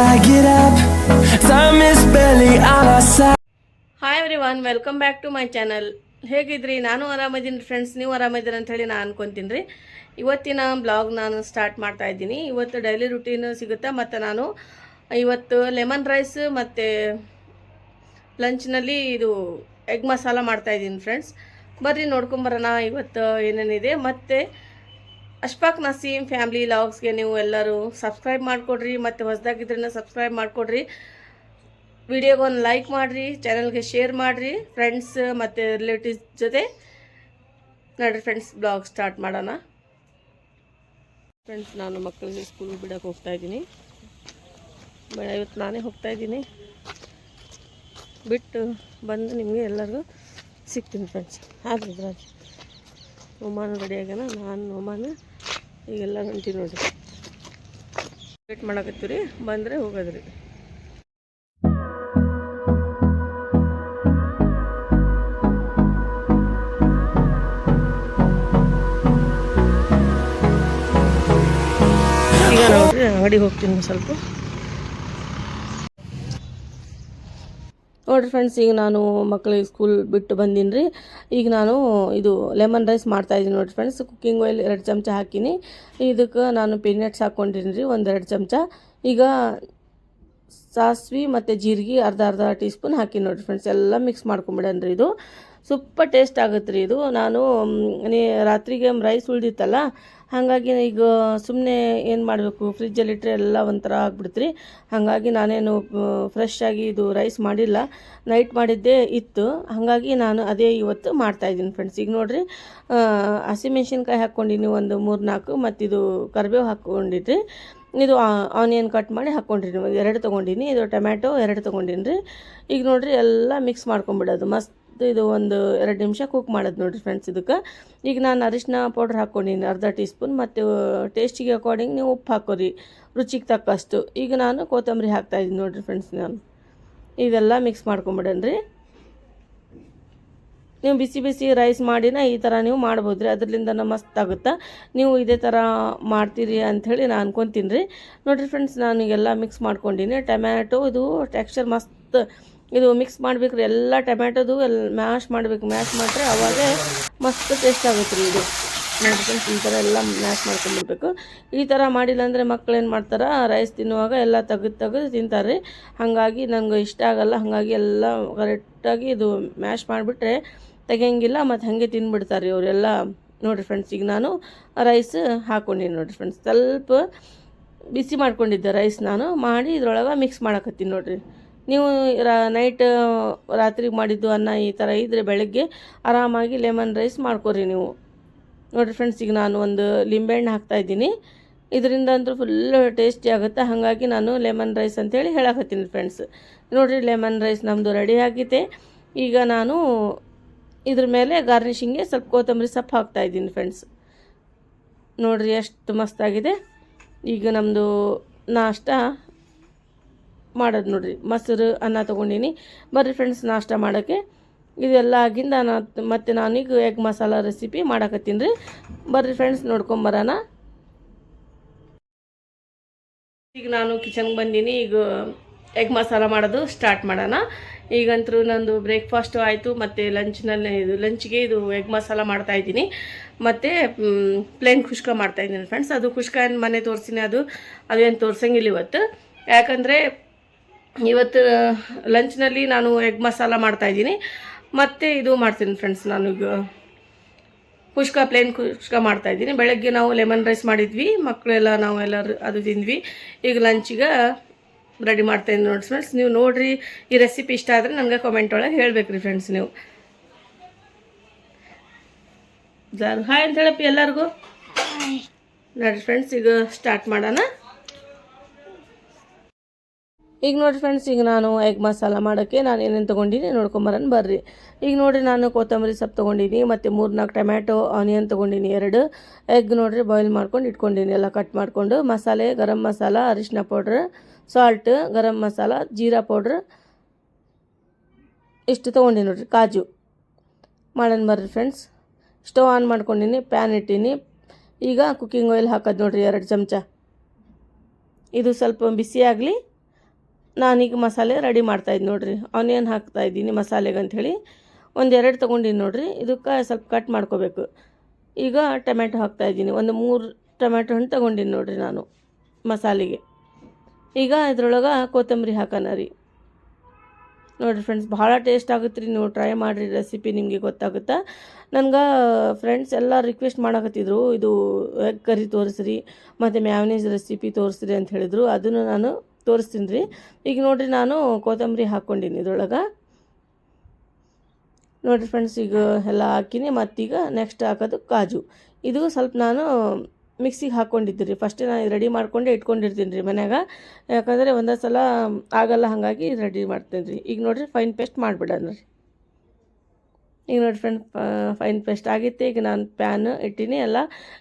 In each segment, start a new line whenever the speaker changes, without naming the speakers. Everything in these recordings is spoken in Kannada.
I get up. Time is barely on our side.
Hi everyone welcome back to my channel ಹೇಗಿದ್ರಿ? ನಾನು ಆರಾಮಿದ್ದೀನಿ ಫ್ರೆಂಡ್ಸ್ ನೀವು ಆರಾಮಿದ್ದೀರಿ ಅಂಥೇಳಿ ನಾನು ಅನ್ಕೊತೀನಿ ರೀ. ಇವತ್ತಿನ ಬ್ಲಾಗ್ ನಾನು ಸ್ಟಾರ್ಟ್ ಮಾಡ್ತಾ ಇದ್ದೀನಿ. ಇವತ್ತು ಡೈಲಿ ರುಟೀನ್ ಸಿಗುತ್ತೆ? ಮತ್ತು ನಾನು ಇವತ್ತು ಲೆಮನ್ ರೈಸ್ ಮತ್ತು ಲಂಚ್ನಲ್ಲಿ ಇದು ಎಗ್ ಮಸಾಲ ಮಾಡ್ತಾ ಇದ್ದೀನಿ ಫ್ರೆಂಡ್ಸ್ ಬರ್ರಿ ನೋಡ್ಕೊಂಬರೋಣ ಇವತ್ತು ಏನೇನಿದೆ? ಮತ್ತು ಅಶ್ಫಾಕ್ ನಸೀಮ್ ಫ್ಯಾಮ್ಲಿ ಲಾಗ್ಸ್ಗೆ ನೀವು ಎಲ್ಲರೂ ಸಬ್ಸ್ಕ್ರೈಬ್ ಮಾಡಿಕೊಡ್ರಿ, ಮತ್ತು ಹೊಸದಾಗಿದ್ರನ್ನ ಸಬ್ಸ್ಕ್ರೈಬ್ ಮಾಡಿಕೊಡ್ರಿ. ವಿಡಿಯೋಗೆ ಒಂದು ಲೈಕ್ ಮಾಡಿರಿ, ಚಾನಲ್ಗೆ ಶೇರ್ ಮಾಡಿರಿ ಫ್ರೆಂಡ್ಸ್ ಮತ್ತು ರಿಲೇಟಿವ್ಸ್ ಜೊತೆ. ನೋಡಿರಿ ಫ್ರೆಂಡ್ಸ್ ಬ್ಲಾಗ್ ಸ್ಟಾರ್ಟ್ ಮಾಡೋಣ. ಫ್ರೆಂಡ್ಸ್ ನಾನು ಮಕ್ಕಳಿಗೆ ಸ್ಕೂಲ್ ಬಿಡೋಕೆ ಹೋಗ್ತಾ ಇದ್ದೀನಿ. ಬೇಡ ಇವತ್ತು ನಾನೇ ಹೋಗ್ತಾ ಇದ್ದೀನಿ. ಬಿಟ್ಟು ಬಂದು ನಿಮಗೆ ಎಲ್ಲರಿಗೂ ಸಿಗ್ತೀನಿ ಫ್ರೆಂಡ್ಸ್ ಹಾಗೆ ಬ್ರಾಜ್ ಒಮಾನು ರೆಡಿಯಾಗೋಣ ನಾನು ಒಮಾನು ಈಗೆಲ್ಲ ಹೊಂಟಿ ನೋಡಿರಿ. ವೇಟ್ ಮಾಡಕತ್ತೀವಿ ರೀ ಬಂದರೆ ಹೋಗೋದ್ರಿ. ಈಗ ನೋಡ್ರಿ ಅಂಗಡಿಗೆ ಹೋಗ್ತೀನಿ ಸ್ವಲ್ಪ. ನೋಡ್ರಿ ಫ್ರೆಂಡ್ಸ್ ಈಗ ನಾನು ಮಕ್ಕಳಿಗೆ ಸ್ಕೂಲ್ ಬಿಟ್ಟು ಬಂದೀನಿ ರೀ ಈಗ ನಾನು ಇದು ಲೆಮನ್ ರೈಸ್ ಮಾಡ್ತಾಯಿದ್ದೀನಿ ನೋಡಿರಿ ಫ್ರೆಂಡ್ಸ್ ಕುಕ್ಕಿಂಗ್ ಆಯಿಲ್ ಎರಡು ಚಮಚ ಹಾಕಿನಿ. ಇದಕ್ಕೆ ನಾನು ಪೀನಟ್ಸ್ ಹಾಕ್ಕೊಂಡಿನಿ ರೀ ಒಂದೆರಡು ಚಮಚ. ಈಗ ಸಾಸ್ವೆ ಮತ್ತು ಜೀರಿಗೆ ಅರ್ಧ ಅರ್ಧ ಟೀ ಸ್ಪೂನ್ ಹಾಕಿ ನೋಡಿರಿ ಫ್ರೆಂಡ್ಸ್ ಎಲ್ಲ ಮಿಕ್ಸ್ ಮಾಡ್ಕೊಂಬಿಡನ್ರಿ ಇದು. ಸೂಪರ್ ಟೇಸ್ಟ್ ಆಗುತ್ತೆ ರೀ ಇದು. ನಾನು ನೀ, ರಾತ್ರಿಗೆ ರೈಸ್ ಉಳಿದಿತ್ತಲ್ಲ, ಹಾಗಾಗಿ ಈಗ ಸುಮ್ಮನೆ ಏನು ಮಾಡಬೇಕು ಫ್ರಿಜ್ಜಲ್ಲಿ ಇಟ್ಟರೆ ಎಲ್ಲ ಒಂಥರ ಆಗ್ಬಿಡ್ತು ರೀ ಹಾಗಾಗಿ ನಾನೇನು ಫ್ರೆಶ್ ಆಗಿ ಇದು ರೈಸ್ ಮಾಡಿಲ್ಲ. ನೈಟ್ ಮಾಡಿದ್ದೇ ಇತ್ತು. ಹಾಗಾಗಿ ನಾನು ಅದೇ ಇವತ್ತು ಮಾಡ್ತಾಯಿದ್ದೀನಿ ಫ್ರೆಂಡ್ಸ್ ಈಗ ನೋಡಿರಿ ಹಸಿಮೆಣ್ಸಿನ್ಕಾಯಿ ಹಾಕ್ಕೊಂಡಿನಿ ಒಂದು ಮೂರು ನಾಲ್ಕು ಮತ್ತು ಇದು ಕರಿಬೇವು ಹಾಕ್ಕೊಂಡಿದ್ರಿ. ಇದು ಆನಿಯನ್ ಕಟ್ ಮಾಡಿ ಹಾಕ್ಕೊಂಡಿನಿ. ಎರಡು ತೊಗೊಂಡಿನಿ. ಇದು ಟೊಮ್ಯಾಟೊ ಎರಡು ತೊಗೊಂಡಿನಿ ರೀ ಈಗ ನೋಡಿರಿ, ಎಲ್ಲ ಮಿಕ್ಸ್ ಮಾಡ್ಕೊಂಬಿಡೋದು ಮಸ್ತ್ ಇದು ಒಂದು ಎರಡು ನಿಮಿಷ ಕುಕ್ ಮಾಡೋದು ನೋಡಿರಿ ಫ್ರೆಂಡ್ಸ್ ಇದಕ್ಕೆ. ಈಗ ನಾನು ಅರಿಶಿನ ಪೌಡ್ರ್ ಹಾಕ್ಕೊಂಡಿನಿ ಅರ್ಧ ಟೀ ಸ್ಪೂನ್ ಮತ್ತು ಟೇಸ್ಟಿಗೆ ಅಕಾರ್ಡಿಂಗ್ ನೀವು ಉಪ್ಪು ಹಾಕೋರಿ, ರುಚಿಗೆ ತಕ್ಕಷ್ಟು. ಈಗ ನಾನು ಕೊತ್ತಂಬರಿ ಹಾಕ್ತಾಯಿದ್ದೀನಿ ನೋಡಿರಿ ಫ್ರೆಂಡ್ಸ್ ನಾನು. ಇದೆಲ್ಲ ಮಿಕ್ಸ್ ಮಾಡ್ಕೊಂಬಿಡನ್ರಿ. ನೀವು ಬಿಸಿ ಬಿಸಿ ರೈಸ್ ಮಾಡಿನ ಈ ಥರ ನೀವು ಮಾಡ್ಬೋದು ರೀ ಅದರಿಂದ ಮಸ್ತ್ ಆಗುತ್ತೆ? ನೀವು ಇದೇ ಥರ ಮಾಡ್ತೀರಿ ಅಂಥೇಳಿ ನಾನು ಅನ್ಕೊತೀನಿ ರೀ. ನೋಡಿರಿ ಫ್ರೆಂಡ್ಸ್ ನಾನು ಎಲ್ಲ ಮಿಕ್ಸ್ ಮಾಡ್ಕೊಂಡಿನಿ. ಟೊಮ್ಯಾಟೊ ಇದು ಟೆಕ್ಸ್ಚರ್ ಮಸ್ತ್ ಇದು ಮಿಕ್ಸ್ ಮಾಡ್ಬೇಕು ಎಲ್ಲ ಟೊಮ್ಯಾಟೋದು ಎಲ್ಲ ಮ್ಯಾಶ್ ಮಾಡಬೇಕು ಮ್ಯಾಶ್ ಮಾಡಿದ್ರೆ ಅವಾಗೇ ಮಸ್ತ್ ಟೇಸ್ಟ್ ಆಗುತ್ತೆ ರೀ ಇದು. ನೋಡ್ಕೊಂಡು ಈ ಥರ ಎಲ್ಲ ಮ್ಯಾಶ್ ಮಾಡ್ಕೊಂಡ್ಬಿಡ್ಬೇಕು. ಈ ಥರ ಮಾಡಿಲ್ಲ ಅಂದರೆ ಮಕ್ಳು ಏನು ಮಾಡ್ತಾರೆ ರೈಸ್ ತಿನ್ನುವಾಗ ಎಲ್ಲ ತೆಗೆದು ತೆಗೆದು ತಿಂತಾರೆ ಹಾಗಾಗಿ ನನಗೆ ಇಷ್ಟ ಆಗಲ್ಲ, ಹಾಗಾಗಿ ಎಲ್ಲ ಕರೆಕ್ಟಾಗಿ ಇದು ಮ್ಯಾಶ್ ಮಾಡಿಬಿಟ್ರೆ ತೆಗಿಯಂಗಿಲ್ಲ, ಮತ್ತು ಹಾಗೆ ತಿಂದ್ಬಿಡ್ತಾರೆ ಇವರೆಲ್ಲ ನೋಡಿರಿ ಫ್ರೆಂಡ್ಸ್ ಈಗ ನಾನು ರೈಸ್ ಹಾಕ್ಕೊಂಡಿನಿ ನೋಡಿರಿ ಫ್ರೆಂಡ್ಸ್ ಸ್ವಲ್ಪ ಬಿಸಿ ಮಾಡ್ಕೊಂಡಿದ್ದೆ ರೈಸ್ ನಾನು, ಮಾಡಿ ಇದ್ರೊಳಗೆ ಮಿಕ್ಸ್ ಮಾಡಕತ್ತೀನಿ ನೋಡಿರಿ. ನೀವು ರಾ ನೈಟ್ ರಾತ್ರಿಗೆ ಮಾಡಿದ್ದು ಅನ್ನ ಈ ಥರ ಇದ್ದರೆ ಬೆಳಗ್ಗೆ ಆರಾಮಾಗಿ ಲೆಮನ್ ರೈಸ್ ಮಾಡ್ಕೊರಿ ನೀವು. ನೋಡಿರಿ ಫ್ರೆಂಡ್ಸ್ ಈಗ ನಾನು ಒಂದು ಲಿಂಬೆಹಣ್ಣು ಹಾಕ್ತಾಯಿದ್ದೀನಿ ಇದರಿಂದ ಅಂತೂ ಫುಲ್ಲು ಟೇಸ್ಟಿ ಆಗುತ್ತೆ. ಹಾಗಾಗಿ ನಾನು ಲೆಮನ್ ರೈಸ್ ಅಂತೇಳಿ ಹೇಳಕತ್ತೀನಿ ಫ್ರೆಂಡ್ಸ್ ನೋಡಿರಿ ಲೆಮನ್ ರೈಸ್ ನಮ್ಮದು ರೆಡಿ ಆಗಿದೆ. ಈಗ ನಾನು ಇದ್ರ ಮೇಲೆ ಗಾರ್ನಿಷಿಂಗ್ಗೆ ಸ್ವಲ್ಪ ಕೊತ್ತಂಬರಿ ಸೊಪ್ಪು ಹಾಕ್ತಾಯಿದ್ದೀನಿ ಫ್ರೆಂಡ್ಸ್ ನೋಡಿರಿ ಎಷ್ಟು ಮಸ್ತಾಗಿದೆ ಈಗ ನಮ್ಮದು ನಾಷ್ಟ ಮಾಡೋದು ನೋಡಿರಿ. ಮೊಸರು, ಅನ್ನ ತೊಗೊಂಡೀನಿ. ಬರ್ರಿ ಫ್ರೆಂಡ್ಸ್ ನಾಷ್ಟ ಮಾಡೋಕ್ಕೆ. ಇದೆಲ್ಲ ಆಗಿಂದ ನಾ ಮತ್ತು ನಾನೀಗ ಎಗ್ ಮಸಾಲ ರೆಸಿಪಿ ಮಾಡಕತ್ತೀನಿ ರೀ. ಬರ್ರಿ ಫ್ರೆಂಡ್ಸ್ ನೋಡ್ಕೊಂಬರೋಣ ಈಗ ನಾನು ಕಿಚನ್ಗೆ ಬಂದೀನಿ. ಈಗ ಎಗ್ ಮಸಾಲ ಮಾಡೋದು ಸ್ಟಾರ್ಟ್ ಮಾಡೋಣ. ಈಗಂತರೂ ನಂದು ಬ್ರೇಕ್ಫಾಸ್ಟು ಆಯಿತು. ಮತ್ತು ಲಂಚ್ನಲ್ಲಿ ಇದು ಲಂಚ್ಗೆ ಇದು ಎಗ್ ಮಸಾಲ ಮಾಡ್ತಾ ಇದ್ದೀನಿ. ಮತ್ತು ಪ್ಲೇನ್ ಖುಷ್ಕ ಮಾಡ್ತಾಯಿದ್ದೀನಿ ಫ್ರೆಂಡ್ಸ್ ಅದು ಖುಷ್ಕ ಏನು ಮನೆ ತೋರಿಸಿನಿ, ಅದು, ಅದೇನು ತೋರ್ಸಂಗಿಲ್ಲ ಇವತ್ತು. ಯಾಕಂದರೆ ಇವತ್ತು ಲಂಚ್ನಲ್ಲಿ ನಾನು ಎಗ್ ಮಸಾಲ ಮಾಡ್ತಾಯಿದ್ದೀನಿ ಮತ್ತು ಇದು ಮಾಡ್ತೀನಿ ಫ್ರೆಂಡ್ಸ್ ನಾನು ಈಗ ಕುಷ್ಕ ಪ್ಲೇನ್ ಕುಷ್ಕ ಮಾಡ್ತಾಯಿದ್ದೀನಿ ಬೆಳಗ್ಗೆ ನಾವು ಲೆಮನ್ ರೈಸ್ ಮಾಡಿದ್ವಿ ಮಕ್ಕಳೆಲ್ಲ ನಾವು ಎಲ್ಲರೂ ಅದು ತಿಂದ್ವಿ. ಈಗ ಲಂಚಿಗೆ ರೆಡಿ ಮಾಡ್ತಾಯಿದ್ದೀನಿ ನೋಡಿ ಫ್ರೆಂಡ್ಸ್ ನೀವು ನೋಡಿರಿ ಈ ರೆಸಿಪಿ ಇಷ್ಟ ಆದರೆ ನನಗೆ ಕಮೆಂಟ್ ಒಳಗೆ ಹೇಳ್ಬೇಕು ರೀ ಫ್ರೆಂಡ್ಸ್ ನೀವು. ಹಾಯ್ ಅಂತ ಹೇಳಪ್ಪಿ ಎಲ್ಲರಿಗೂ. ನೋಡಿ ಫ್ರೆಂಡ್ಸ್ ಈಗ ಸ್ಟಾರ್ಟ್ ಮಾಡೋಣ. ಈಗ ನೋಡಿರಿ ಫ್ರೆಂಡ್ಸ್ ಈಗ ನಾನು ಎಗ್ ಮಸಾಲ ಮಾಡೋಕ್ಕೆ ನಾನು ಏನೇನು ತೊಗೊಂಡಿನಿ ನೋಡ್ಕೊಂಬರನ್ ಬರ್ರಿ. ಈಗ ನೋಡಿರಿ ನಾನು ಕೊತ್ತಂಬರಿ ಸೊಪ್ಪು ತೊಗೊಂಡಿನಿ, ಮತ್ತು ಮೂರು ನಾಲ್ಕು ಟೊಮ್ಯಾಟೊ ಆನಿಯನ್ ತೊಗೊಂಡಿನಿ ಎರಡು. ಎಗ್ ನೋಡಿರಿ ಬಾಯ್ಲ್ ಮಾಡ್ಕೊಂಡು ಇಟ್ಕೊಂಡಿನಿ, ಎಲ್ಲ ಕಟ್ ಮಾಡಿಕೊಂಡು. ಮಸಾಲೆ, ಗರಂ ಮಸಾಲ ಅರಿಶಿನ ಪೌಡ್ರ್ ಸಾಲ್ಟ್ ಗರಂ ಮಸಾಲ, ಜೀರಾ ಪೌಡ್ರ್. ಇಷ್ಟು ತೊಗೊಂಡಿನಿ ನೋಡಿರಿ, ಕಾಜು. ಮಾಡೋಣ ಬರ್ರಿ ಫ್ರೆಂಡ್ಸ್ ಸ್ಟವ್ ಆನ್ ಮಾಡ್ಕೊಂಡಿನಿ, ಪ್ಯಾನ್ ಇಟ್ಟೀನಿ. ಈಗ ಕುಕ್ಕಿಂಗ್ ಆಯಿಲ್ ಹಾಕೋದು ನೋಡಿರಿ ಎರಡು ಚಮಚ. ಇದು ಸ್ವಲ್ಪ ಬಿಸಿ ಆಗಲಿ ನಾನೀಗ ಮಸಾಲೆ ರೆಡಿ ಮಾಡ್ತಾಯಿದ್ದೆ ನೋಡಿರಿ. ಆನಿಯನ್ ಹಾಕ್ತಾ ಇದ್ದೀನಿ ಮಸಾಲೆಗೆ ಅಂಥೇಳಿ. ಒಂದೆರಡು ತೊಗೊಂಡಿನಿ ನೋಡಿರಿ. ಇದಕ್ಕೆ ಸ್ವಲ್ಪ ಕಟ್ ಮಾಡ್ಕೋಬೇಕು. ಈಗ ಟೊಮೆಟೊ ಹಾಕ್ತಾಯಿದ್ದೀನಿ ಒಂದು ಮೂರು ಟೊಮೆಟೊ ಹಣ್ಣು ತೊಗೊಂಡಿನಿ ನೋಡಿರಿ ನಾನು ಮಸಾಲೆಗೆ. ಈಗ ಇದ್ರೊಳಗೆ ಕೊತ್ತಂಬರಿ ಹಾಕೋಣ ರೀ. ನೋಡಿರಿ ಫ್ರೆಂಡ್ಸ್ ಭಾಳ ಟೇಸ್ಟ್ ಆಗುತ್ತೆ ರೀ ನೀವು ಟ್ರೈ ಮಾಡಿರಿ ರೆಸಿಪಿ ನಿಮಗೆ ಗೊತ್ತಾಗುತ್ತೆ. ನನಗೆ ಫ್ರೆಂಡ್ಸ್ ಎಲ್ಲ ರಿಕ್ವೆಸ್ಟ್ ಮಾಡಕತ್ತಿದ್ರು. ಇದು ಎಗ್ ಕರಿ ತೋರಿಸ್ರಿ, ಮತ್ತು ಮ್ಯಾವ್ನೇಜ್ ರೆಸಿಪಿ ತೋರಿಸ್ರಿ ಅಂತ ಹೇಳಿದರು. ಅದನ್ನು ನಾನು ತೋರಿಸ್ತೀನಿ ರೀ. ಈಗ ನೋಡಿರಿ ನಾನು ಕೊತ್ತಂಬರಿ ಹಾಕ್ಕೊಂಡಿನಿ ಇದ್ರೊಳಗೆ. ನೋಡಿರಿ ಫ್ರೆಂಡ್ಸ್ ಈಗ ಎಲ್ಲ ಹಾಕಿನಿ, ಮತ್ತೀಗ ನೆಕ್ಸ್ಟ್ ಹಾಕೋದು ಕಾಜು. ಇದು ಸ್ವಲ್ಪ ನಾನು ಮಿಕ್ಸಿಗೆ ಹಾಕ್ಕೊಂಡಿದ್ದೆ ರೀ. ಫಸ್ಟ್ ನಾನು ರೆಡಿ ಮಾಡ್ಕೊಂಡೆ ಇಟ್ಕೊಂಡಿರ್ತೀನಿ ರೀ ಮನ್ಯಾಗ. ಯಾಕಂದರೆ ಒಂದೇ ಸಲ ಆಗಲ್ಲ ಹಾಗಾಗಿ ರೆಡಿ ಮಾಡ್ತೀನಿ ರೀ. ಈಗ ನೋಡಿರಿ ಫೈನ್ ಪೇಸ್ಟ್ ಮಾಡಿಬಿಡೋಣ ರೀ. ಈಗ ನೋಡಿ ಫ್ರೆಂಡ್ ಫೈನ್ ಪೇಸ್ಟ್ ಆಗಿತ್ತು. ಈಗ ನಾನು ಪ್ಯಾನ್ ಇಟ್ಟೀನಿ, ಎಲ್ಲ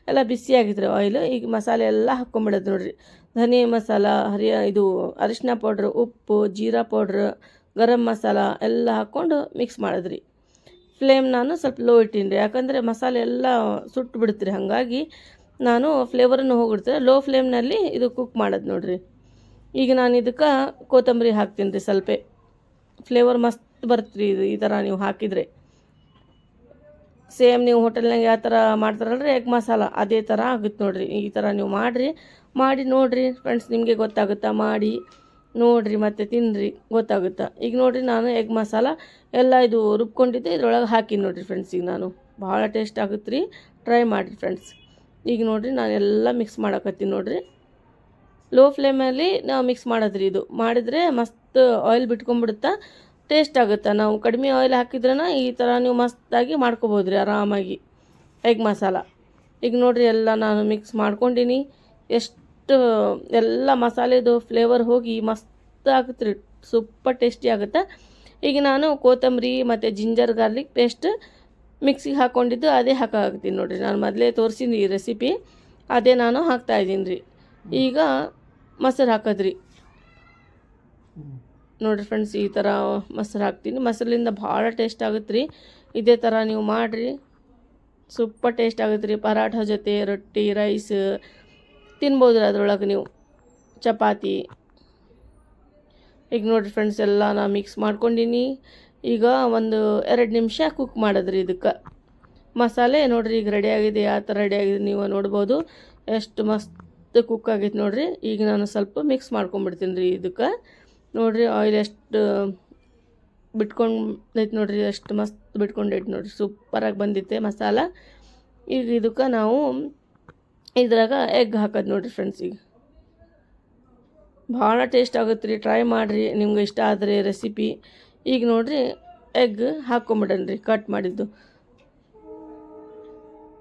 ಎಲ್ಲ ಬಿಸಿ ಆಗಿದ್ರಿ ಆಯಿಲ್ ಈಗ ಮಸಾಲೆ ಎಲ್ಲ ಹಾಕ್ಕೊಂಬಿಡೋದು ನೋಡಿರಿ. ಧನಿಯಾ ಮಸಾಲ ಹರಿಯ ಇದು ಅರಿಶಿನ ಪೌಡ್ರ್ ಉಪ್ಪು, ಜೀರಾ ಪೌಡ್ರ್ ಗರಂ ಮಸಾಲ ಎಲ್ಲ ಹಾಕ್ಕೊಂಡು ಮಿಕ್ಸ್ ಮಾಡಿದ್ರಿ. ಫ್ಲೇಮ್ ನಾನು ಸ್ವಲ್ಪ ಲೋ ಇಟ್ಟೀನಿ ರೀ ಯಾಕಂದರೆ ಮಸಾಲೆ ಎಲ್ಲ ಸುಟ್ಟು ಬಿಡ್ತೀರಿ. ಹಾಗಾಗಿ ನಾನು ಫ್ಲೇವರನ್ನು ಹೋಗಿಬಿಡ್ತೀನಿ ಲೋ ಫ್ಲೇಮ್ನಲ್ಲಿ ಇದು ಕುಕ್ ಮಾಡೋದು ನೋಡಿರಿ. ಈಗ ನಾನು ಇದಕ್ಕೆ ಕೊತ್ತಂಬರಿ ಹಾಕ್ತೀನಿ ರೀ ಸ್ವಲ್ಪ. ಫ್ಲೇವರ್ ಮಸ್ತ್ ಬರ್ತೀರಿ ಇದು ಈ ಥರ ನೀವು ಹಾಕಿದರೆ. ಸೇಮ್ ನೀವು ಹೋಟೆಲ್ನಾಗ ಯಾವ ಥರ ಮಾಡ್ತಾರಲ್ರಿ ಎಗ್ ಮಸಾಲ, ಅದೇ ಥರ ಆಗುತ್ತೆ ನೋಡಿರಿ. ಈ ಥರ ನೀವು ಮಾಡಿರಿ, ಮಾಡಿ ನೋಡಿರಿ ಫ್ರೆಂಡ್ಸ್ ನಿಮಗೆ ಗೊತ್ತಾಗುತ್ತಾ ಮಾಡಿ ನೋಡಿರಿ ಮತ್ತು ತಿನ್ನಿರಿ ಗೊತ್ತಾಗುತ್ತಾ. ಈಗ ನೋಡಿರಿ ನಾನು ಎಗ್ ಮಸಾಲ ಎಲ್ಲ ಇದು ರುಬ್ಕೊಂಡಿದ್ದೆ, ಇದ್ರೊಳಗೆ ಹಾಕಿ ನೋಡಿರಿ ಫ್ರೆಂಡ್ಸ್ ಈಗ ನಾನು. ಭಾಳ ಟೇಸ್ಟ್ ಆಗುತ್ತೆ ರೀ ಟ್ರೈ ಮಾಡಿರಿ ಫ್ರೆಂಡ್ಸ್ ಈಗ ನೋಡಿರಿ ನಾನು ಎಲ್ಲ ಮಿಕ್ಸ್ ಮಾಡಕತ್ತೀನಿ ನೋಡಿರಿ. ಲೋ ಫ್ಲೇಮಲ್ಲಿ ನಾವು ಮಿಕ್ಸ್ ಮಾಡೋದ್ರಿ ಇದು. ಮಾಡಿದರೆ ಮಸ್ತ್ ಆಯಿಲ್ ಬಿಟ್ಕೊಂಡ್ಬಿಡುತ್ತಾ ಟೇಸ್ಟ್ ಆಗುತ್ತೆ? ನಾವು ಕಡಿಮೆ ಆಯಿಲ್ ಹಾಕಿದ್ರೇ ಈ ಥರ ನೀವು ಮಸ್ತಾಗಿ ಮಾಡ್ಕೊಬೋದು ರೀ ಆರಾಮಾಗಿ. ಎಗ್ ಮಸಾಲ. ಈಗ ನೋಡಿರಿ, ಎಲ್ಲ ನಾನು ಮಿಕ್ಸ್ ಮಾಡ್ಕೊಂಡಿನಿ. ಎಷ್ಟು, ಎಲ್ಲ ಮಸಾಲೆದು ಫ್ಲೇವರ್ ಹೋಗಿ ಮಸ್ತ್ ಆಗುತ್ತೆ ರೀ ಸೂಪರ್ ಟೇಸ್ಟಿ ಆಗುತ್ತೆ? ಈಗ ನಾನು ಕೊತ್ತಂಬರಿ ಮತ್ತು ಜಿಂಜರ್ ಗಾರ್ಲಿಕ್ ಪೇಸ್ಟ್ ಮಿಕ್ಸಿಗೆ ಹಾಕ್ಕೊಂಡಿದ್ದು ಅದೇ ಹಾಕಾಕತ್ತೀನಿ ನೋಡಿರಿ. ನಾನು ಮೊದಲೇ ತೋರಿಸಿನಿ ಈ ರೆಸಿಪಿ ಅದೇ ನಾನು ಹಾಕ್ತಾಯಿದ್ದೀನಿ ರೀ. ಈಗ ಮೊಸರು ಹಾಕೋದ್ರಿ. ನೋಡಿರಿ ಫ್ರೆಂಡ್ಸ್ ಈ ಥರ ಮೊಸರು ಹಾಕ್ತೀನಿ. ಮೊಸರಿಂದ ಭಾಳ ಟೇಸ್ಟ್ ಆಗುತ್ತೆ ರೀ ಇದೇ ಥರ ನೀವು ಮಾಡಿರಿ. ಸೂಪರ್ ಟೇಸ್ಟ್ ಆಗುತ್ತೆ ರೀ ಪರಾಠ ಜೊತೆ, ರೊಟ್ಟಿ ರೈಸ್ ತಿನ್ಬೋದು ರೀ ಅದ್ರೊಳಗೆ ನೀವು. ಚಪಾತಿ. ಈಗ ನೋಡಿರಿ ಫ್ರೆಂಡ್ಸ್ ಎಲ್ಲ ನಾ ಮಿಕ್ಸ್ ಮಾಡ್ಕೊಂಡಿನಿ. ಈಗ ಒಂದು ಎರಡು ನಿಮಿಷ ಕುಕ್ ಮಾಡಿದ್ರಿ ಇದಕ್ಕೆ. ಮಸಾಲೆ ನೋಡಿರಿ ಈಗ ರೆಡಿ ಆಗಿದೆ. ಯಾವ ಥರ ರೆಡಿ ಆಗಿದೆ ನೀವು ನೋಡ್ಬೋದು. ಎಷ್ಟು ಮಸ್ತ್ ಕುಕ್ ಆಗೈತೆ ನೋಡಿರಿ. ಈಗ ನಾನು ಸ್ವಲ್ಪ ಮಿಕ್ಸ್ ಮಾಡ್ಕೊಂಬಿಡ್ತೀನಿ ರೀ ಇದಕ್ಕೆ. ನೋಡಿರಿ ಆಯಿಲ್ ಎಷ್ಟು ಬಿಟ್ಕೊಂಡೈತೆ ನೋಡಿರಿ, ಎಷ್ಟು ಮಸ್ತ್ ಬಿಟ್ಕೊಂಡೈತೆ ನೋಡಿರಿ ಸೂಪರಾಗಿ ಬಂದಿತ್ತೆ ಮಸಾಲ. ಈಗ ಇದಕ್ಕೆ ನಾವು ಇದ್ರಾಗ ಎಗ್ ಹಾಕೋದು ನೋಡಿರಿ ಫ್ರೆಂಡ್ಸ್ ಈಗ. ಭಾಳ ಟೇಸ್ಟ್ ಆಗುತ್ತೆ ರೀ ಟ್ರೈ ಮಾಡಿರಿ, ನಿಮ್ಗೆ ಇಷ್ಟ ಆದರೆ ರೆಸಿಪಿ ಈಗ ನೋಡಿರಿ ಎಗ್ ಹಾಕ್ಕೊಂಬಿಡನ್ರಿ ಕಟ್ ಮಾಡಿದ್ದು.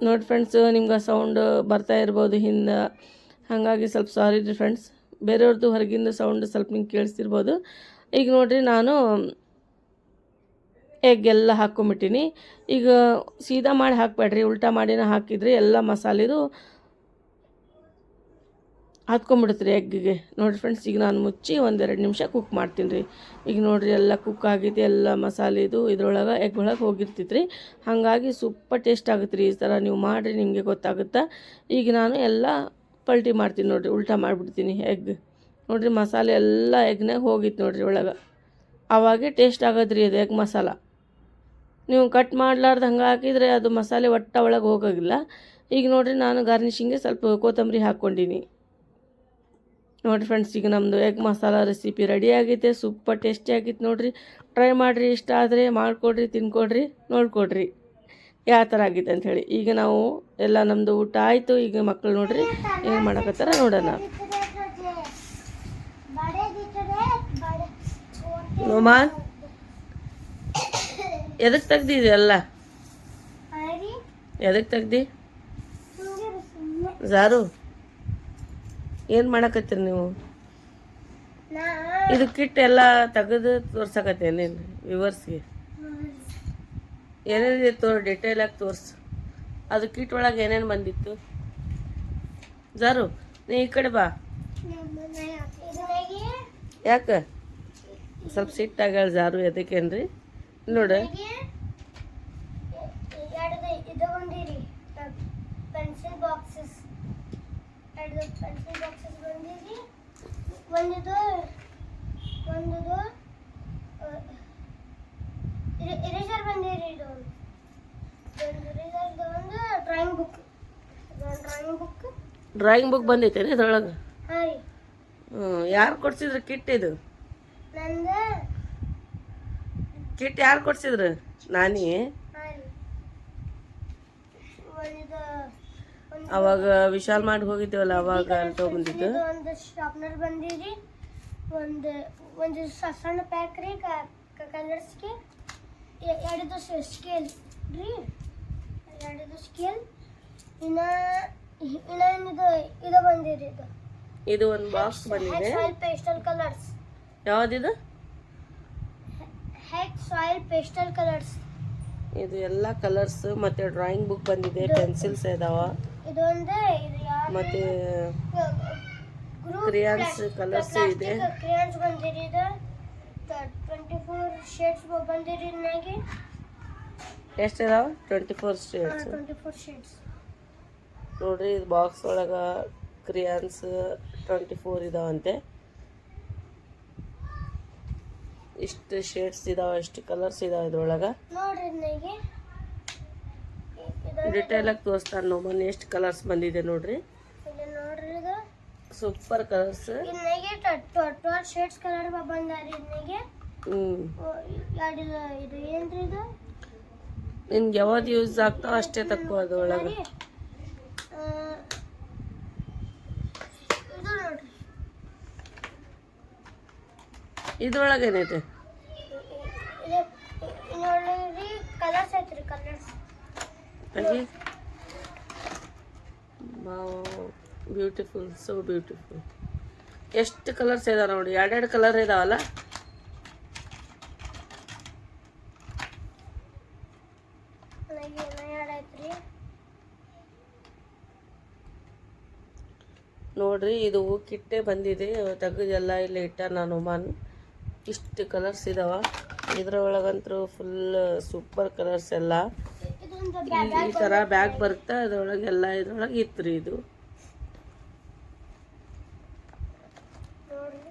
ನೋಡಿ ಫ್ರೆಂಡ್ಸ್ ನಿಮ್ಗೆ ಸೌಂಡ್ ಬರ್ತಾ ಇರ್ಬೋದು ಹಿಂದೆ. ಹಾಗಾಗಿ ಸ್ವಲ್ಪ ಸಾರಿ ರೀ ಫ್ರೆಂಡ್ಸ್ ಬೇರೆಯವ್ರದ್ದು ಹೊರಗಿಂದ ಸೌಂಡ್ ಸ್ವಲ್ಪ ನಿಂಗೆ ಕೇಳಿಸ್ತಿರ್ಬೋದು. ಈಗ ನೋಡಿರಿ ನಾನು ಎಗ್ ಎಲ್ಲ ಹಾಕ್ಕೊಂಬಿಟ್ಟಿನಿ ಈಗ ಸೀದಾ ಮಾಡಿ ಹಾಕಬೇಡ್ರಿ, ಉಲ್ಟಾ ಮಾಡಿನ ಹಾಕಿದರೆ ಎಲ್ಲ ಮಸಾಲೆದು ಹಾಕ್ಕೊಂಬಿಡುತ್ತೆ ರೀ ಎಗ್ಗಿಗೆ ನೋಡಿರಿ ಫ್ರೆಂಡ್ಸ್ ಈಗ ನಾನು ಮುಚ್ಚಿ ಒಂದೆರಡು ನಿಮಿಷ ಕುಕ್ ಮಾಡ್ತೀನಿ ರೀ ಈಗ ನೋಡಿರಿ ಎಲ್ಲ ಕುಕ್ ಆಗಿದೆ ಎಲ್ಲ ಮಸಾಲೆದು ಇದ್ರೊಳಗೆ ಎಗ್ ಒಳಗೆ ಹೋಗಿರ್ತೈತೆ ರೀ ಹಾಗಾಗಿ ಸೂಪರ್ ಟೇಸ್ಟ್ ಆಗುತ್ತೆ ರೀ ಈ ಥರ ನೀವು ಮಾಡಿರಿ, ನಿಮಗೆ ಗೊತ್ತಾಗುತ್ತೆ? ಈಗ ನಾನು ಎಲ್ಲ ಪಲ್ಟಿ ಮಾಡ್ತೀನಿ ನೋಡಿರಿ, ಉಲ್ಟಾ ಮಾಡಿಬಿಡ್ತೀನಿ ಎಗ್ ನೋಡಿರಿ ಮಸಾಲೆ ಎಲ್ಲ ಎಗ್ನಾಗ ಹೋಗಿತ್ತು ನೋಡಿರಿ ಒಳಗೆ. ಆವಾಗೆ ಟೇಸ್ಟ್ ಆಗೋದ್ರಿ ಅದು ಎಗ್ ಮಸಾಲ. ನೀವು ಕಟ್ ಮಾಡಲಾರ್ದು ಹಂಗೆ ಹಾಕಿದರೆ ಅದು ಮಸಾಲೆ ಒಟ್ಟ ಒಳಗೆ ಹೋಗೋಗಿಲ್ಲ. ಈಗ ನೋಡಿರಿ ನಾನು ಗಾರ್ನಿಷಿಂಗ್ಗೆ ಸ್ವಲ್ಪ ಕೊತ್ತಂಬರಿ ಹಾಕ್ಕೊಂಡಿನಿ. ನೋಡಿ ಫ್ರೆಂಡ್ಸ್ ಈಗ ನಮ್ಮದು ಎಗ್ ಮಸಾಲ ರೆಸಿಪಿ ರೆಡಿ ಆಗೈತೆ ಸೂಪರ್ ಟೇಸ್ಟಿ ಆಗಿತ್ತು ನೋಡಿರಿ. ಟ್ರೈ ಮಾಡಿರಿ, ಇಷ್ಟ ಆದರೆ ಮಾಡಿಕೊಡ್ರಿ, ತಿನ್ಕೊಡ್ರಿ, ನೋಡ್ಕೊಡ್ರಿ. ಯಾವ ಥರ ಅಂತ ಅಂಥೇಳಿ ಈಗ ನಾವು ಎಲ್ಲ ನಮ್ಮದು ಊಟ ಆಯಿತು. ಈಗ ಮಕ್ಕಳು ನೋಡ್ರಿ ಏನು ಮಾಡಕತ್ತಾರ ನೋಡೋಣ. ರೋಮಾನ್ ಎದಕ್ಕೆ ತೆಗ್ದಿದೆ ಎಲ್ಲ? ಎದಕ್ಕೆ ತೆಗ್ದಿ? ಜಾರು ಏನು ಮಾಡಕತ್ತೀರಿ ನೀವು? ಇದು ಕಿಟ್ ಎಲ್ಲ ತೆಗೆದು ತೋರ್ಸಕತ್ತೇನೇನು ವಿವರ್ಸ್ಗೆ ಏನೇನಿದೆ ತೋರ್ ಡಿಟೇಲ್ ಆಗಿ ತೋರ್ಸು. ಅದು ಕಿಟ್ ಒಳಗೆ ಏನೇನು ಬಂದಿತ್ತು? ಜಾರು, ನೀ ಈ ಕಡೆ ಬಾ. ಯಾಕೆ? ಸ್ವಲ್ಪ ಸಿಟ್ಟಾಗ ಜಾರು, ಎದಕ್ಕೇನ್ರಿ? ನೋಡು.
ಇದು ಬಂದಿರಿ ಪೆನ್ಸಿಲ್ ಬಾಕ್ಸಸ್ ಎರಡು ಪೆನ್ಸಿಲ್ ಬಾಕ್ಸಸ್. ಬಂದಿರಿ ಒಂದಿದು ಒಂದು ಇರೇಸರ್ ಬಂದಿರಿ ಇದು. ಒಂದು ಒಂದು ಡ್ರಾಯಿಂಗ್ ಬುಕ್ ಬಂದೈತೆ ಡ್ರಾಯಿಂಗ್ ಬುಕ್
ಡ್ರಾಯಿಂಗ್ ಬುಕ್ ಬಂದೈತೇನೆ ಇದ್ರೊಳಗೆ?
ಹಾಂ ರೀ.
ಹ್ಞೂ ಯಾರು ಕೊಡ್ಸಿದ್ರು ಕಿಟ್ ಇದು?
ನಂದು?
ಕಿಟ್ ಯಾರು ಕೊಡ್ಸಿದ್ರು? ನಾನೇ? ಅವಾಗ ವಿಶಾಲ್ ಮಾಡಿ ಹೋಗಿದ್ದೇವಲ್ಲ ಅವಾಗ
ಇದು ಒಂದು ಶಾರ್ಪ್ನರ್ ಬಂದಿರಿ. ಒಂದು ಒಂದು ಸಣ್ಣ ಪ್ಯಾಕ್ ರೀ ಕಲರ್ಸ್ಗೆ ಎರಡಿದು ಸ್ಕೇಲ್ ರೀ ಎರಡು ಸ್ಕೇಲ್ ಇನ್ನ ಇದು ಬಂದಿರಿ ಇದು.
ಇದು ಒಂದು ಬಾಕ್ಸ್ ಬಂದಿದೆ.
ಸಾಯಿಲ್ ಪೇಸ್ಟಲ್ ಕಲರ್ಸ್
ಯಾವ್ದಿದು?
ಹೆಕ್ ಸಾಯಿಲ್ ಪೇಸ್ಟಲ್ ಕಲರ್ಸ್
ಇದು ಎಲ್ಲ ಕಲರ್ಸ್ ಮತ್ತೆ ಡ್ರಾಯಿಂಗ್ ಬುಕ್ ಬಂದಿದೆ ಪೆನ್ಸಿಲ್ಸ್ ಇದಾವ.
ಇದೊಂದು?
ಮತ್ತೆ ಕ್ರಿಯಾನ್ಸ್
plastic
ಇದೆ.
ಕ್ರಿಯಾನ್ಸ್ ಬಂದಿರಿ ಇದು. ಟ್ವೆಂಟಿ ಫೋರ್ ಶೇಡ್ಸ್ ಬಂದಿರಿ ನನಗೆ
ಎಷ್ಟು ಇದಾವ twenty four states
twenty four shades
ನೋಡ್ರಿ ಇದು ಬಾಕ್ಸ್ ಒಳಗೆ ಕ್ರಿಯಾನ್ಸ್ ಟ್ವೆಂಟಿ ಫೋರ್ ಇದಾವಂತೆ. ಇಷ್ಟು ಶೇಡ್ಸ್ ಇದಾವ ಇಷ್ಟು ಕಲರ್ಸ್ ಇದಾವ ಇದ್ರೊಳಗೆ.
ನೋಡ್ರಿ ನನಗೆ
ಆಗಿ ತೋರಿಸ್ತಾನೆ ನೋಮನ್ ಎಷ್ಟು ಕಲರ್ಸ್ ಬಂದಿದೆ ನೋಡ್ರಿ. Super colours
twelve shades colour ಬಂದಾರಿ ನನಗೆ
ಹ್ಞೂ
ಎರಡು ಇದು ಇದು ಏನ್ರಿ ಇದು?
ನಿನ್ಗೆ ಯಾವ್ದು ಯೂಸ್ ಆಗ್ತಾವ ಅಷ್ಟೇ ತಕ್ಕೋ ಅದ್ರೊಳಗೆ
ಆ, ಇದು ನೋಡ್ರಿ.
ಇದ್ರೊಳಗೆ ಏನೈತೆ
ಇದು ಇದು ನೋಡ್ರಿ ಕಲರ್ಸ್ ಐತ್ರಿ ಕಲರ್ಸ್
ಹಾಗೆ? ಬ್ಯೂಟಿಫುಲ್ ಸೋ ಬ್ಯೂಟಿಫುಲ್ ಎಷ್ಟು ಕಲರ್ಸ್ ಇದಾವೆ ನೋಡಿ? ಎರಡೆರಡು ಕಲರ್ ಇದಾವಲ್ಲ? ನೋಡ್ರಿ ಇದು ಕಿಟ್ಟೆ ಬಂದಿದೆ. ತೆಗೆದೆಲ್ಲ ಇಲ್ಲಿ ಇಟ್ಟ ನಾನು ಮನ್. ಇಷ್ಟು ಕಲರ್ಸ್ ಇದಾವ. ಇದ್ರೊಳಗಂತೂ ಫುಲ್ ಸೂಪರ್ ಕಲರ್ಸ್ ಎಲ್ಲ. ಈ- ಈ ಥರ ಬ್ಯಾಗ್ ಬರುತ್ತೆ? ಅದ್ರೊಳಗೆಲ್ಲ ಇದ್ರೊಳಗೆ ಇತ್ತು ರೀ ಇದು
ನೋಡ್ರಿ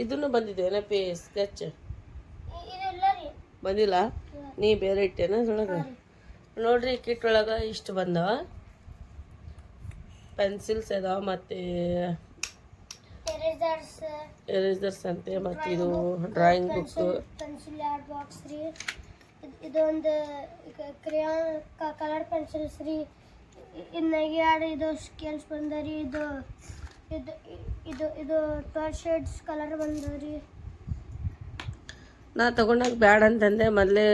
ಇದನ್ನು ಬಂದಿದೆ ಏನಪ್ಪಿ ಸ್ಕೆಚ್.
ರೀ.
ಬಂದಿಲ್ಲ? ನೀ ಬೇರೆ ಇಟ್ಟೇನ? ಅದ್ರೊಳಗೆ ನೋಡ್ರಿ ಕಿಟ್ ಒಳಗೆ ಇಷ್ಟು ಬಂದವ. ಪೆನ್ಸಿಲ್ಸ್ ಇದಾವ ಮತ್ತೆ
ಎರೇಸರ್ಸ್.
ಅಂತೆ ಮತ್ತೆ ಇದು ಡ್ರಾಯಿಂಗ್ ಬುಕ್
ಪೆನ್ಸಿಲ್ ಬಾಕ್ಸ್ ರೀ. ಇದ್- ಇದೊಂದು ಕ್ರಿಯಾನ್ ಕಲರ್ ಪೆನ್ಸಿಲ್ಸ್ ರೀ. ಇನ್ನಾಗಿ ಎರಡು ಇದು ಸ್ಕೇಲ್ಸ್ ಬಂದರಿ ಇದು ಇದು ಇದು ಇದು ಟ್ವೆಲ್ ಶೇಡ್ಸ್ ಕಲರ್
ನಾ ತಗೊಂಡಾಗ ಬ್ಯಾಡ ಅಂತಂದೆ. ಮೊದಲೇ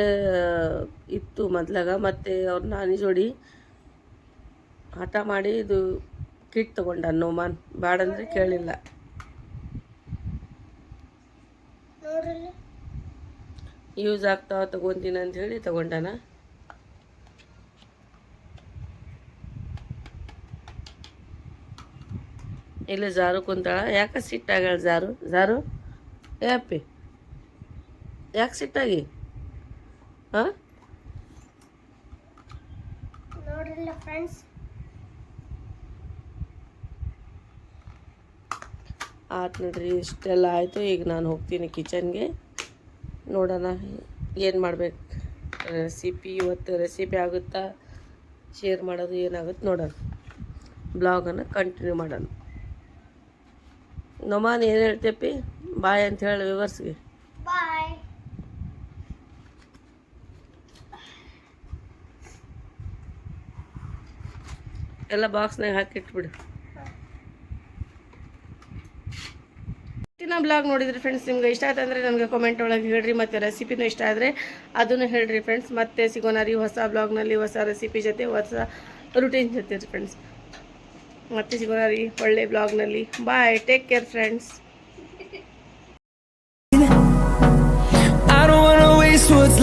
ಇತ್ತು ಮೊದ್ಲಾಗ. ಮತ್ತು ಅವ್ರ ನಾನಿ ಜೋಡಿ ಹಠ ಮಾಡಿ ಇದು ಕಿಟ್ ತಗೊಂಡ ನೋಮಾನ್ ಬ್ಯಾಡ ಅಂದ್ರೆ ಕೇಳಿಲ್ಲ. ಯೂಸ್ ಆಗ್ತಾವ ತಗೊಂತೀನಿ ಅಂತ ಹೇಳಿ ತಗೊಂಡಾನ. ಇಲ್ಲಿ ಜಾರು ಕುಂತಾಳ. ಯಾಕೆ ಸಿಟ್ಟಾಗಳ ಜಾರು? ಜಾರು? ಏ ಅಪ್ಪಿ ಯಾಕೆ ಸಿಟ್ಟಾಗಿ ಹಾಂ
ನೋಡ್ರಿಲ್ಲ ಫ್ರೆಂಡ್ಸ್
ಆಯ್ತು ನೋಡ್ರಿ ಇಷ್ಟೆಲ್ಲ ಆಯಿತು. ಈಗ ನಾನು ಹೋಗ್ತೀನಿ ಕಿಚನ್ಗೆ ನೋಡೋಣ ಏನು ಮಾಡ್ಬೇಕು. ರೆಸಿಪಿ ಇವತ್ತು ರೆಸಿಪಿ ಆಗುತ್ತಾ? ಶೇರ್ ಮಾಡೋದು ಏನಾಗುತ್ತೆ ನೋಡೋಣ. ಬ್ಲಾಗನ್ನು ಕಂಟಿನ್ಯೂ ಮಾಡೋಣ. ನೊಮಾನ್ ಏನು ಹೇಳ್ತೇಪಿ? ಬಾಯ್ ಅಂತ ಹೇಳಿ ವಿವರ್ಸ್ಗೆ.
ಬಾಯ್.
ಎಲ್ಲ ಬಾಕ್ಸ್ನಾಗ ಹಾಕಿಟ್ಬಿಡು. ಇನ್ನ ಬ್ಲಾಗ್ ನೋಡಿದ್ರಿ ಫ್ರೆಂಡ್ಸ್ ನಿಮ್ಗೆ ಇಷ್ಟ ಆಯ್ತು ಅಂದರೆ ನನಗೆ ಕಾಮೆಂಟ್ ಒಳಗೆ ಹೇಳ್ರಿ ಮತ್ತು ರೆಸಿಪಿನೂ ಇಷ್ಟ ಆದರೆ ಅದನ್ನು ಹೇಳ್ರಿ ಫ್ರೆಂಡ್ಸ್ ಮತ್ತೆ ಸಿಗೋಣ ರೀ ಹೊಸ ಬ್ಲಾಗ್ನಲ್ಲಿ ಹೊಸ ರೆಸಿಪಿ ಜೊತೆ ಹೊಸ ರುಟೀನ್ ಜೊತೆ ಫ್ರೆಂಡ್ಸ್ ಮತ್ತೆ ಸಿಗೋಣ ರೀ ಒಳ್ಳೆ ಬ್ಲಾಗ್ನಲ್ಲಿ. Bye take care friends
what's